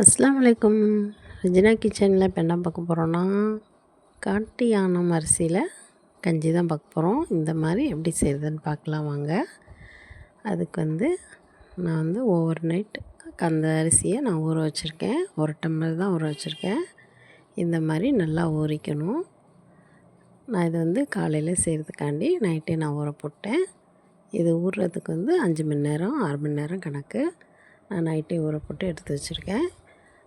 அஸ்லாம் வலைக்கும். ரிஜினா கிச்சனில் இப்போ என்ன பார்க்க போகிறோன்னா காட்டு யானம் அரிசியில் கஞ்சி தான் பார்க்க போகிறோம் இந்த மாதிரி எப்படி செய்கிறதுன்னு பார்க்கலாம் வாங்க. அதுக்கு வந்து நான் வந்து ஓவர் நைட் அந்த அரிசியை நான் ஊற வச்சுருக்கேன். ஒரு டம்ளர் தான் ஊற வச்சுருக்கேன். இந்த மாதிரி நல்லா ஊறிக்கணும். நான் இது வந்து காலையில் செய்கிறதுக்காண்டி நைட்டே நான் ஊற போட்டேன். இது ஊறுறதுக்கு வந்து அஞ்சு மணி நேரம் ஆறு மணி நேரம் கணக்கு. நான் நைட்டே ஊற போட்டு எடுத்து வச்சுருக்கேன்.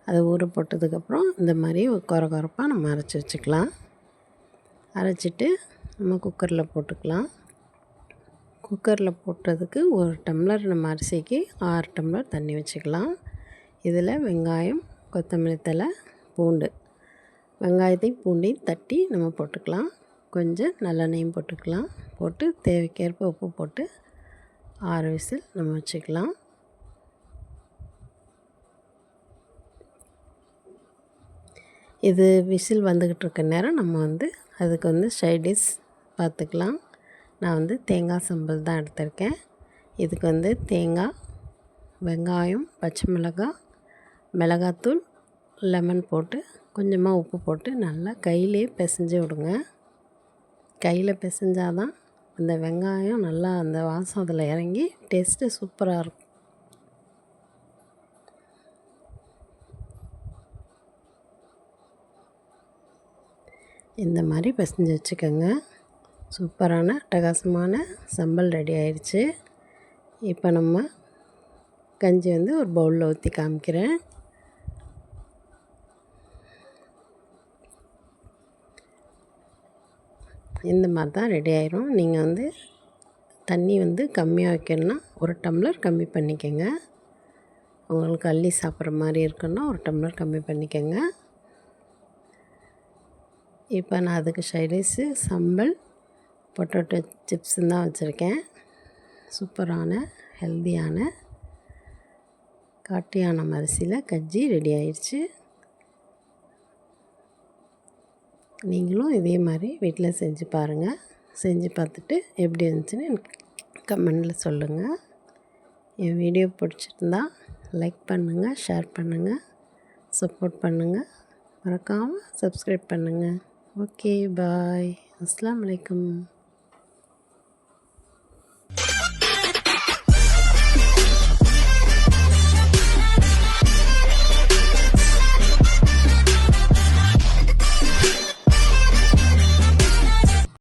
அதை ஊற போட்டதுக்கப்புறம் இந்த மாதிரி குற குறப்பாக நம்ம அரைச்சி வச்சுக்கலாம். அரைச்சிட்டு நம்ம குக்கரில் போட்டுக்கலாம். குக்கரில் போட்டதுக்கு ஒரு டம்ளர் நம்ம அரிசிக்கு ஆறு டம்ளர் தண்ணி வச்சுக்கலாம். இதில் வெங்காயம் கொத்தமல்லி தலை பூண்டு. வெங்காயத்தையும் பூண்டையும் தட்டி நம்ம போட்டுக்கலாம். கொஞ்சம் நல்லெண்ணெயும் போட்டுக்கலாம். போட்டு தேவைக்கேற்ப உப்பு போட்டு ஆறு விசில் நம்ம வச்சுக்கலாம். இது விசில் வந்துக்கிட்டு இருக்க நேரம் நம்ம வந்து அதுக்கு வந்து சைடிஷ் பார்த்துக்கலாம். நான் வந்து தேங்காய் சம்பல் தான் எடுத்திருக்கேன். இதுக்கு வந்து தேங்காய் வெங்காயம் பச்சை மிளகாய் மிளகாத்தூள் லெமன் போட்டு கொஞ்சமாக உப்பு போட்டு நல்லா கையிலே பிசைஞ்சு விடுங்க. கையில் பிசைஞ்சாதான் அந்த வெங்காயம் நல்லா அந்த வாசம் அதில் இறங்கி டேஸ்ட்டு சூப்பராக இருக்கும். இந்த மாதிரி பிசைஞ்சு வச்சுக்கோங்க. சூப்பரான அட்டகாசமான சம்பல் ரெடி ஆயிடுச்சு. இப்போ நம்ம கஞ்சி வந்து ஒரு பவுலில் ஊற்றி காமிக்கிறேன். இந்த மாதிரி தான் ரெடி ஆயிரும். நீங்கள் வந்து தண்ணி வந்து கம்மியாக வைக்கணுன்னா ஒரு டம்ளர் கம்மி பண்ணிக்கோங்க. உங்களுக்கு அள்ளி சாப்பிட்ற மாதிரி இருக்குன்னா ஒரு டம்ளர் கம்மி பண்ணிக்கோங்க. இப்போ நான் அதுக்கு சைடிஸு சம்பல் பொட்டோட்டோ சிப்ஸுன்னு தான் வச்சுருக்கேன். சூப்பரான ஹெல்த்தியான காட்டியான அரிசியில் கஞ்சி ரெடி ஆயிடுச்சு நீங்களும் இதே மாதிரி வீட்டில் செஞ்சு பாருங்கள் செஞ்சு பார்த்துட்டு எப்படி இருந்துச்சுன்னு எனக்கு கமெண்டில் சொல்லுங்கள் என் வீடியோ பிடிச்சிருந்தா லைக் பண்ணுங்கள் ஷேர் பண்ணுங்கள் சப்போர்ட் பண்ணுங்கள் மறக்காமல் சப்ஸ்கிரைப் பண்ணுங்கள் ஓகே பாய் அஸ்லாம் வலைக்கம்